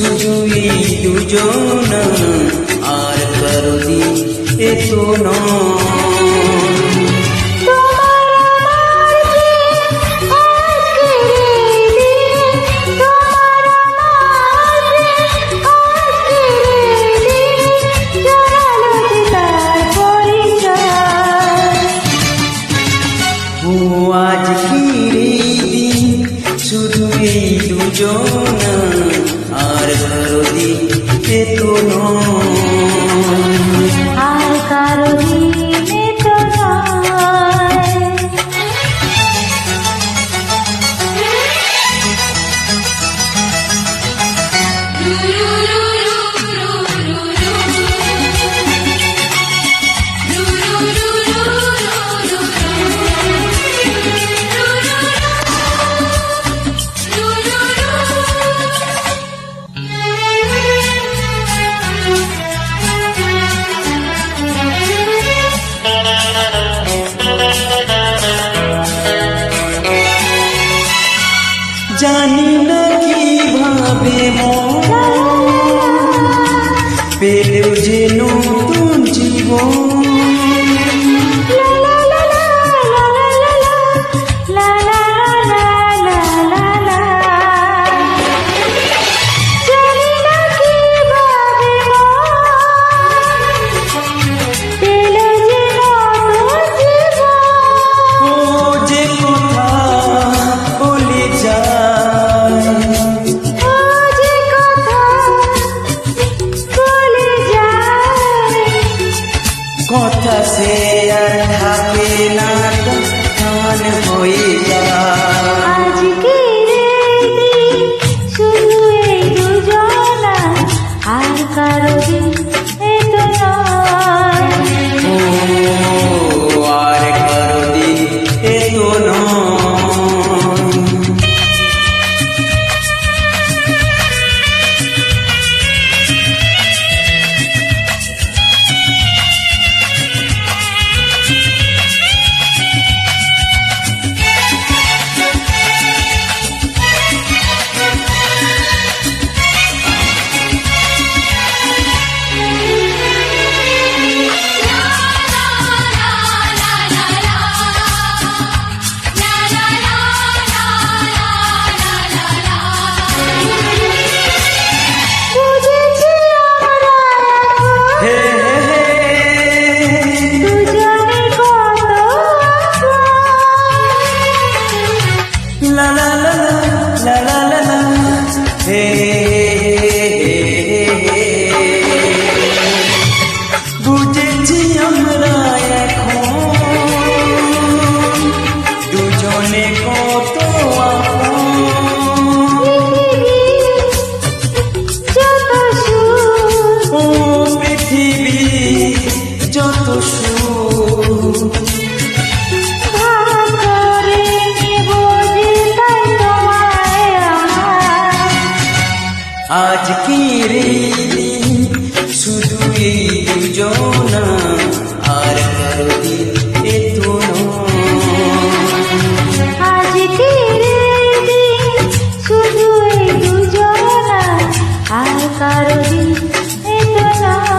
જુજુએ જુજો ન આર કરો દી એ તો ના জানি না কীভাবে পেলেও যে নতুন জীবন। যে আমরা নারী